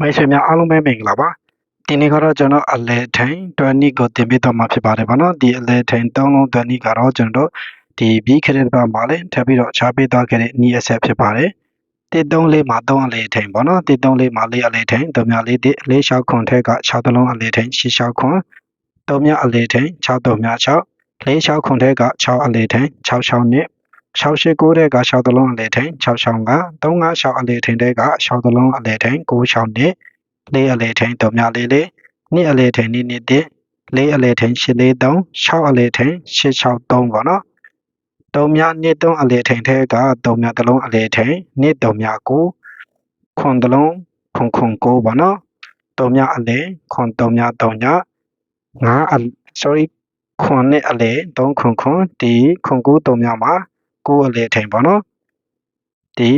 မိတ်ဆွေများအားလုံးပဲမင်္ဂလာပါဒီနေ့ကတော့ကျွန်တော်အလဲထိန်20ကိုတင်ပြတော့မှာဖြစ်ပါတယ်ဗောနော်ဒီအလဲထိန်3လုံး20ကတော့ကျွန်တော်ဒီပြီးခရက်ဘက်မှာလည်းထပ်ပြီးတော့ချားပေးသွားခဲ့တဲ့နီးအဆက်ဖြစ်ပါတယ်134မှာ3အလဲထိန်ဗောနော်134မှာ4အလဲထိန်3မြ4 1 4 6ခွန်ထက်က6တလုံးအလဲထိန်6 6ခွန်3မြအလဲထိန်6 3မြ6 4 6ခွန်ထက်က6အလဲထိန်6 6နှစ် 689တဲ့က6တလုံးအလဲထိန်6 6က356အလဲထိန်တဲ့က6တလုံးအလဲထိန်9 6နှစ်လေးအလဲထိန်3မြလေးလေးနှစ်အလဲထိန်နှစ်နှစ်တစ်လေးအလဲထိန်8လေး3 6အလဲထိန်863ပေါ့နော်3မြနှစ်3အလဲထိန်တဲ့က3မြတလုံးအလဲထိန်နှစ်3မြ9ခွန်တလုံးခွန်ခွန်9ပေါ့နော်3မြအလဲခွန်3မြ3ည5အ sorry ခွန်နဲ့အလဲ3ခွန်ခွန်ဒီခွန်9 3မြမှာ 9အလဲထိန်ပေါ့နော်ဒီ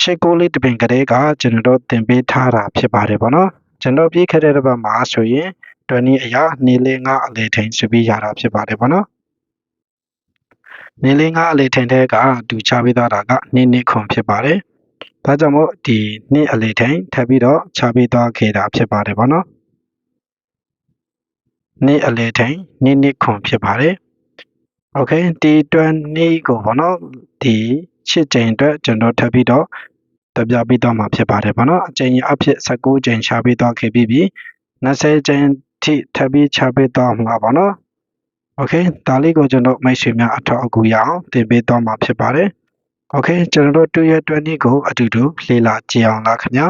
ရှစ်ကိုလေးတပင်ကလေးကကျွန်တော်တို့သင်ပေးထားတာဖြစ်ပါတယ်ပေါ့နော်ကျွန်တော်ပြည့်ခဲ့တဲ့ဘက်မှာဆိုရင်20အရာနေလေး9အလဲထိန်ဆိုပြီးရတာဖြစ်ပါတယ်ပေါ့နော်နေလေး9အလဲထိန်တဲ့ကဒူချပေးသွားတာကနေနေခွန်ဖြစ်ပါတယ်ဒါကြောင့်မို့ဒီနှစ်အလဲထိန်ထပ်ပြီးတော့ချပေးသွားခဲ့တာဖြစ်ပါတယ်ပေါ့နော်နေ့အလဲထိန်နေ့နေ့ခွန်ဖြစ်ပါတယ် okay ဒီ20ကိုပေါ့နော်ဒီ7ချိန်အတွက်ကျွန်တော်ထပ်ပြီးတော့တပြပေးတော့မှာဖြစ်ပါတယ်ပေါ့နော်အချိန်အဖြစ်16ချိန်ချပေးတော့ခဲ့ပြီးပြီ20ချိန်ထိထပ်ပြီးချပေးတော့မှာပေါ့နော် okay ဒါလေးကိုကျွန်တော်မိတ်ဆွေများအထောက်အကူရအောင်သင်ပေးတော့မှာဖြစ်ပါတယ် okay ကျွန်တော်တို့2ရက်20ကိုအတူတူလေ့လာကြည့်အောင်လားခင်ဗျာ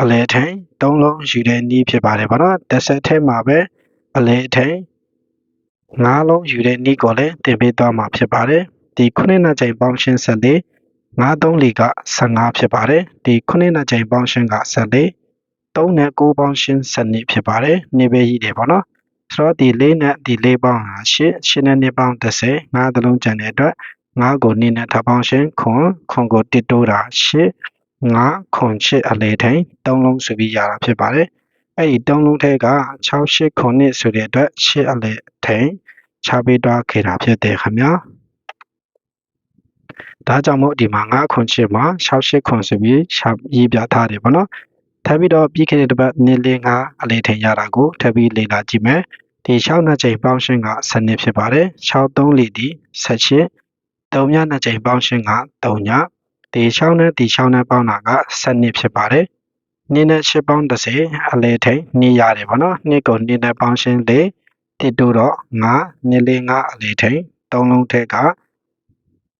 အလဲထိုင်၃လုံးယူတဲ့နည်းဖြစ်ပါတယ်ပေါ့နော်တစ်ဆက်ထဲမှာပဲအလဲထိုင် ၅လုံးယူတဲ့နည်းကိုလည်းသင်ပေးသွားမှာဖြစ်ပါတယ်ဒီခုနှစ်နှစ်ချိန်ပေါင်းရှင်းဆက်လေး9 3လီက15ဖြစ်ပါတယ်ဒီခုနှစ်နှစ်ချိန်ပေါင်းရှင်းက14 3နဲ့9ပေါင်းရှင်း12ဖြစ်ပါတယ်နေပဲကြီးတယ်ဗောနော်ဆိုတော့ဒီ4နဲ့ဒီ4ပေါင်းဟာ8 8နဲ့2ပေါင်း30 5သလုံးကျန်တဲ့အတွက်5ကို2နဲ့ထပ်ပေါင်းရှင်းခွန်ခွန်ကို1တိုးတာ8 5ခွန်8အလဲထိန်3လုံးဆိုပြီးရတာဖြစ်ပါတယ် အဲ့ဒီ3လုံးထဲက6 8ခွန်နှစ်ဆိုတဲ့အတွက်8အလဲထိန်ချပေးသွားခဲ့တာဖြစ်တယ်ခင်ဗျာဒါကြောင့်မို့ဒီမှာ9ခွန်8မှာ6 8ခွန်ဆိုပြီးရှာရေးပြထားတယ်ပေါ့နော်ထပ်ပြီးတော့ပြီးခဲ့တဲ့တစ်ပတ်နေ့လေး9အလဲထိန်ရတာကိုထပ်ပြီးလေ့လာကြည့်မယ်ဒီ6နှစ်ချိန်ပေါင်းရှင်းက7နှစ်ဖြစ်ပါတယ်6 3လီဒီ18 3ညနှစ်ချိန်ပေါင်းရှင်းက3ညဒီ6နဲ့ဒီ6နဲ့ပေါင်းတာက7နှစ်ဖြစ်ပါတယ်။ နှစ်နဲ့8ပေါင်း30အလဲထိန်နှစ်ရတယ်ဗောနော်။နှစ်ကိုနှစ်နဲ့ပေါင်းရှင်းလေတိတူတော့9နှစ်လေး9အလဲထိန်သုံးလုံးထက်က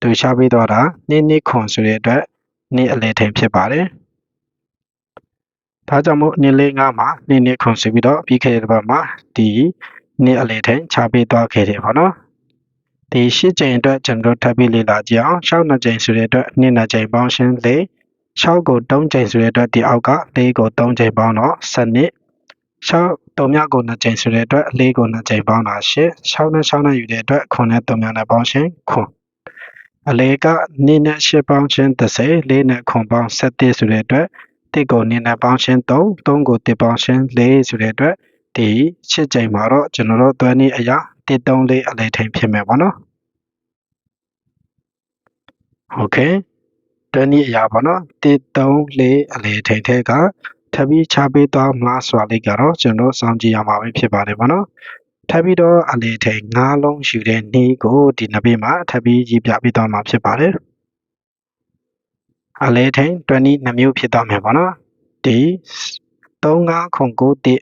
သူရှားပေးတော့တာနှစ်နှစ်ခွန်ဆိုတဲ့အတွက်နှစ်အလဲထိန်ဖြစ်ပါတယ်။ဒါကြောင့်မို့နှစ်လေး9မှာနှစ်နှစ်ခွန်ဆိုပြီးတော့ပြီးခဲ့တဲ့ဘက်မှာဒီနှစ်အလဲထိန်ချပေးသွားခဲ့တယ်ဗောနော်။ဒီရှစ်ကြိမ်အတွက်ကျွန်တော်ထပ်ပြီးလေ့လာကြည့်အောင်6နှစ်ကြိမ်ဆိုတဲ့အတွက်2နှစ်ကြိမ်ပေါင်းရှင်းလေ 6ကို3ကြိမ်ဆိုတဲ့အတွက်ဒီအောက်က4ကို3ကြိမ်ပေါင်းတော့7နှစ်6တုံမြကို2ကြိမ်ဆိုတဲ့အတွက်4ကို2ကြိမ်ပေါင်းတာ8 6နဲ့6နဲ့ယူတဲ့အတွက်9နဲ့3မြနဲ့ပေါင်းရှင်း9အလေက2နဲ့8ပေါင်းရှင်း30 4နဲ့ခွန်ပေါင်း7ဆိုတဲ့အတွက်တစ်ကို2နဲ့ပေါင်းရှင်း3 3ကို1ပေါင်းရှင်း4ဆိုတဲ့အတွက်ဒီ8ကြိမ်မှာတော့ကျွန်တော်တို့သွန်းနည်းအရာ134အလဲထိန်ဖြစ်မယ်ပေါ့နော်โอเค တနည်းအရာပေါ့နော်134အလဲထိန်ထဲကထပ်ပြီးချပေးသွားမလားဆိုတာလေးကတော့ကျွန်တော်စောင့်ကြည့်ရမှာပဲဖြစ်ပါတယ်ပေါ့နော်ထပ်ပြီးတော့အလေထိန်၅လုံးယူတဲ့နှီးကိုဒီနဘေးမှာထပ်ပြီးရေးပြပေးသွားမှာဖြစ်ပါတယ်အလေထိန်20နှမျိုးဖြစ်သွားမယ်ပေါ့နော်ဒီ35ခု9တိ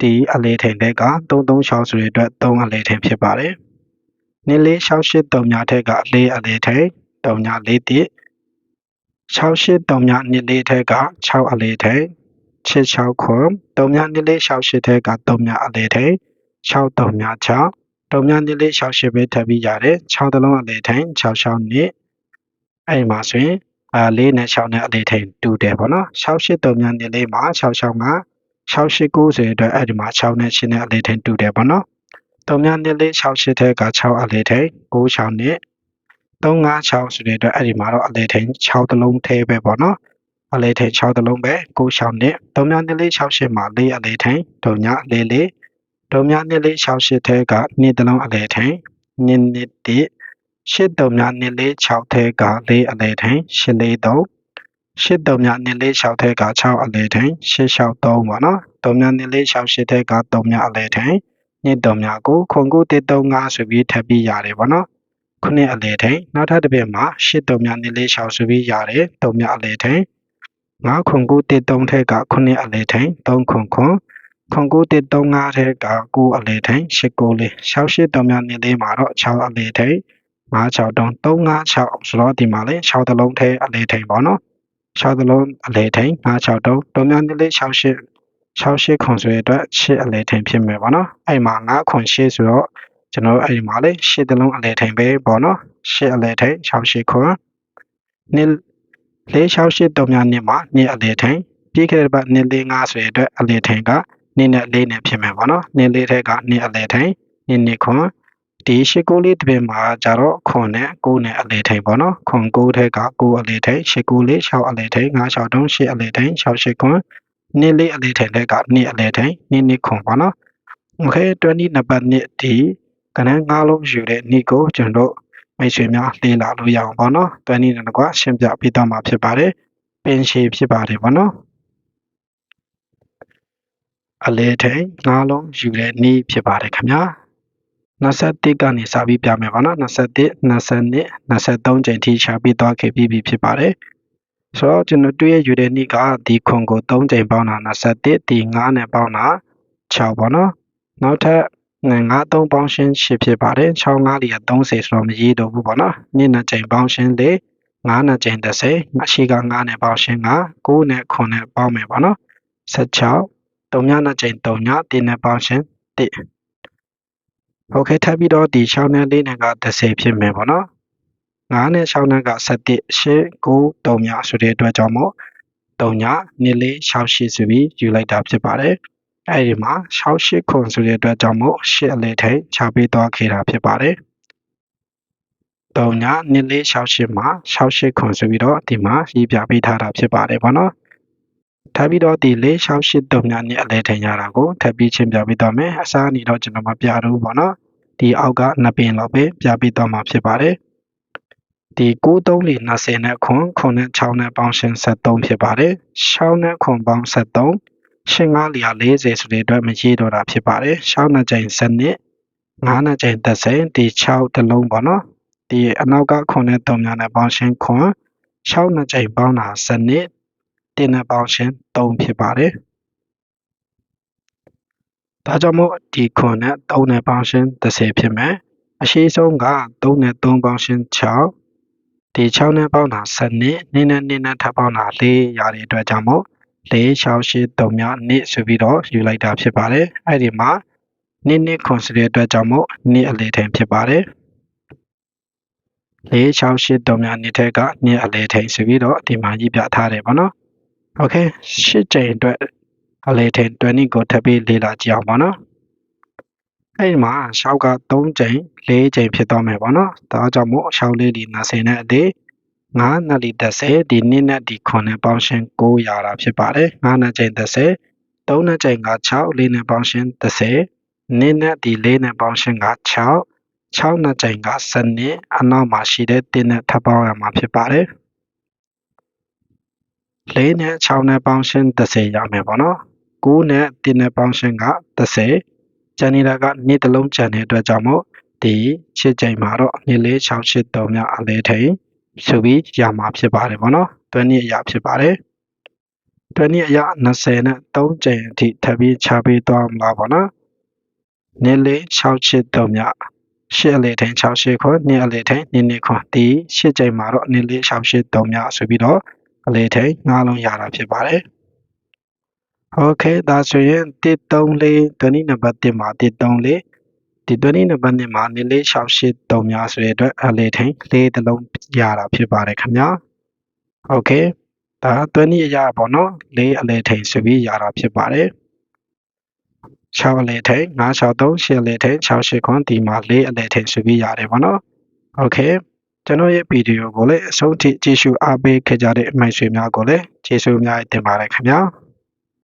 ဒီအလေထိန်တဲ့က336ဆိုတဲ့အတွက်3အလေထိန်ဖြစ်ပါတယ်။နည်းလေး683ညထက်က4အလေထိန်3ည4တိ 683ညနည်းလေးထက်က6အလေထိန်66ခွန်3ညနည်းလေး68ထက်က3ညအလေထိန်63ည6 3ညနည်းလေး68ပဲထပ်ပြီးရတယ်6တလုံးအလေထိန်66နှစ်အဲ့မှာဆိုရင်အာ4နဲ့6နဲ့အလေထိန်တူတယ်ပေါ့နော်683ညနည်းလေးမှာ665 689ဆိုတဲ့အတွက်အဲ့ဒီမှာ6နဲ့8နဲ့အလေးထိန်တူတယ်ပေါ့နော်။3မြနဲ့လေး68ထဲက6အလေးထိန်96နဲ့ 356ဆိုတဲ့အတွက်အဲ့ဒီမှာတော့အလေးထိန်6တလုံးထဲပဲပေါ့နော်။အလေးထိန်6တလုံးပဲ96နဲ့3မြနဲ့လေး68မှာ4အလေးထိန်3ည4လေး3မြနဲ့လေး68ထဲက2တလုံးအလေးထိန်2နှစ်1 8 3မြနဲ့လေး6ထဲက4အလေးထိန်8လေး3 83မြ246ထဲက6အလဲထိန်863ပေါ့နော်3မြ248ထဲက3မြအလဲထိန်23မြကိုခွန်ကူ135ဆိုပြီးထပ်ပြီးရတယ်ပေါ့နော် ခုနှစ်အလဲထိန်နောက်ထပ်တစ်ပြက်မှာ83မြ246ဆိုပြီးရတယ်3မြအလဲထိန်9ခွန်ကူ13ထဲကခုနှစ်အလဲထိန်3ခွန်ခွန်ခွန်ကူ135ထဲက9အလဲထိန်8ကိုလေး68 3မြ2မှာတော့6အလဲထိန်56တုံး356ဆိုတော့ဒီမှာလေ6တလုံးထဲအလဲထိန်ပေါ့နော်6တလုံးအလဲထိန်56တုံးတုံးများနည်းလေး68 68ခွန်ဆိုရတဲ့အတွက်8အလဲထိန်ဖြစ်မယ်ပေါ့နော်အဲ့မှာ9ခွန်8ဆိုတော့ ကျွန်တော်အဲ့ဒီမှာလေ8တလုံးအလဲထိန်ပဲပေါ့နော်8အလဲထိန်68ခွန်နည်း468တုံးများနည်းမှာနည်းအလဲထိန်ပြီးခဲ့တဲ့ဘက်နည်းလေး5ဆိုရတဲ့အတွက်အလဲထိန်ကနည်းနဲ့လေးနဲ့ဖြစ်မယ်ပေါ့နော်နည်းလေးထက်ကနည်းအလဲထိန်နည်းနည်းခွန်ဒီရှစ်ကိုလေးတစ်ပင်မှာကြတော့ခွန်နဲ့ကိုနဲ့အလဲထိန်ပေါ့နော်ခွန်ကိုထက်ကကိုအလဲထိန်ရှစ်ကိုလေး6အလဲထိန်9 6တုံး8အလဲထိန်6 8ခွန်နှစ်လေးအလဲထိန်ထက်ကနှစ်အလဲထိန်နှစ်နှစ်ခွန်ပေါ့နော်โอเค20နံပါတ်1ဒီ ကနန်း၅လုံးယူတဲ့နှစ်ကိုကျွန်တော်မိတ်ဆွေများလေ့လာလို့ရအောင်ပေါ့နော်20နဲ့ကွာရှင်းပြပေးတော့မှာဖြစ်ပါတယ်ပင်ရှည်ဖြစ်ပါတယ်ပေါ့နော်အလဲထိန်၅လုံးယူတဲ့နေ့ဖြစ်ပါတယ်ခင်ဗျာ21ကနေစပြီးပြမယ်ပါနော်21 22 23ချိန်ထိရှာပြီးသွားခဲ့ပြီးပြီဖြစ်ပါတယ်ဆိုတော့ကျွန်တော်တွေ့ရယူတဲ့နေ့ကဒီခွန်ကို3ချိန်ပေါင်းတာ21ဒီ9နဲ့ပေါင်းတာ6ပေါ့နော်နောက်ထပ် 9 3ပေါင်းရှင်း8ဖြစ်ပါတယ်6 5လီက30ဆိုတော့မရေးတော့ဘူးပေါ့နော်နေ့နဲ့ချိန်ပေါင်းရှင်းလေ9နဲ့ချိန်30အရှိက9နဲ့ပေါင်းရှင်းက9နဲ့9နဲ့ပေါင်းမယ်ပေါ့နော်16 3ညနဲ့ချိန်3ညတင်းနဲ့ပေါင်းရှင်း1โอเคထပ်ပြီးတော့ဒီ6နဲ့4နဲ့က30ဖြစ်မယ်ပေါ့နော်9နဲ့6နဲ့က7 8 9 3ညဆိုတဲ့အတွက်ကြောင့်မို့3ည2 4 6 8ဆိုပြီးယူလိုက်တာဖြစ်ပါတယ် အဲ့ဒီမှာ6 8ခွန်ဆိုတဲ့အတွက်ကြောင့်မို့8အလဲထိန်ချပေးသွားခဲ့တာဖြစ်ပါတယ်3ည2 4 6 8မှာ6 8ခွန်ဆိုပြီးတော့ဒီမှာရေးပြပေးထားတာဖြစ်ပါတယ်ပေါ့နော်ထပ်ပြီးတော့ဒီ၄6 8 3ညနဲ့အလဲထင်ရတာကိုထပ်ပြီးချင်းပြပေးတော့မယ်အစားအနေတော့ကျွန်တော်မပြတော့ဘူးပေါ့နော်ဒီအောက်ကနှစ်ပင်လောက်ပဲပြပေးတော့မှာဖြစ်ပါတယ်ဒီ9 3လေး20နဲ့ခွန်ခွန်နဲ့6နဲ့ပေါင်းရှင်း73ဖြစ်ပါတယ်6နဲ့ခွန်ပေါင်း73 ရှင်း5လီယာ40ဆိုတဲ့အတွက်မရေးတော့တာဖြစ်ပါတယ်6နဲ့ချိန်7နှစ်9နဲ့ချိန်30ဒီ6တလုံးပေါ့နော်ဒီအနောက်ကခွန်နဲ့3များနဲ့ပေါင်းရှင်းခွန်6နဲ့ချိန်ပေါင်းတာ7နှစ်တင်းနဲ့ပေါင်းရှင်း3ဖြစ်ပါတယ်။ဒါကြောင့်မို့ဒီခွန်နဲ့3နဲ့ပေါင်းရှင်း30ဖြစ်မယ်။အရှိဆုံးက3နဲ့3ပေါင်းရှင်း6ဒီ6နဲ့ပေါင်းတာ7နှစ်နင်းနဲ့နင်းနဲ့ထပ်ပေါင်းတာ4ရတဲ့အတွက်ကြောင့်မို့ 4683များနှစ်ဆိုပြီးတော့ယူလိုက်တာဖြစ်ပါတယ်။အဲ့ဒီမှာနှစ်နှစ်ခွန်စတဲ့အတွက်ကြောင့်မို့နှစ်အလေထင်ဖြစ်ပါတယ်။4683များနှစ်ထက်ကနှစ်အလေထိန်ဆိုပြီးတော့ဒီမှာကြီးပြထားတယ်ပေါ့နော်။ Okay 8ချိန်အတွက်အလေထိန်20ကိုထပ်ပြီးလေ့လာကြည့်အောင်ပေါ့နော်။အဲ့ဒီမှာရှောက်က3ချိန်4ချိန်ဖြစ်သွားမယ်ပေါ့နော်။ဒါကြောင့်မို့ရှောက်လေးဒီ90နဲ့အသေး 9နဲ့လီ30ဒီနှစ်နဲ့ဒီ9နဲ့ပေါင်းရှင်း9ရတာဖြစ်ပါတယ်9နဲ့ကြိမ်30 3နဲ့ကြိမ်က6 4နဲ့ပေါင်းရှင်း30နှစ်နဲ့ဒီ4နဲ့ပေါင်းရှင်းက6 6နဲ့ကြိမ်က7နှစ်အနောက်မှာရှိတဲ့1နဲ့ထပ်ပေါင်းရမှာဖြစ်ပါတယ်၄နဲ့6နဲ့ပေါင်းရှင်း30ရမယ်ပေါ့နော်9နဲ့1နဲ့ပေါင်းရှင်းက30ကျန်နေတာကနေ့တစ်လုံးကျန်တဲ့အတွက်ကြောင့်မို့ဒီရှစ်ချိန်မှာတော့နေ့လေး6 8 3မြောက်အလဲထိန် ဆိုပြီးရမှာဖြစ်ပါတယ်ပေါ့နော်တွန်းနည်းအရာဖြစ်ပါတယ်တွန်းနည်းအရာ20နဲ့3ချိန်အထိထပ်ပြီးချပေးသွားမှာပေါ့နော်နေ့လေး6 8 3မြောက်ရှစ်အလေထိန်6 8ခွနှစ်အလေထိန်နှစ်နှစ်ခွဒီရှစ်ချိန်မှာတော့နေ့လေး6 8 3မြောက်ဆိုပြီးတော့အလေထိန်ငါးလုံးရတာဖြစ်ပါတယ်โอเคဒါဆိုရင်134 20နံပါတ်1မှာ134 ဒီ20နံပါတ်2မှာနေလေး683များဆိုတဲ့အတွက်အလေထိန်လေးတစ်လုံးရတာဖြစ်ပါတယ်ခင်ဗျာโอเคဒါ20အရာပေါ့နော်လေးအလေထိန်ဆိုပြီးရတာဖြစ်ပါတယ်6အလေထိန်963 8အလေထိန်68ခွန်ဒီမှာ4အလေထိန်ဆိုပြီးရတယ်ပေါ့နော်โอเคကျွန်တော်ရဲ့ဗီဒီယိုကိုလည်းအဆုံးထိကြည့်ရှုအားပေးခဲ့ကြတဲ့အမိုက်ဆွေများကိုလည်းကျေးဇူးအများကြီးတင်ပါတယ်ခင်ဗျာ။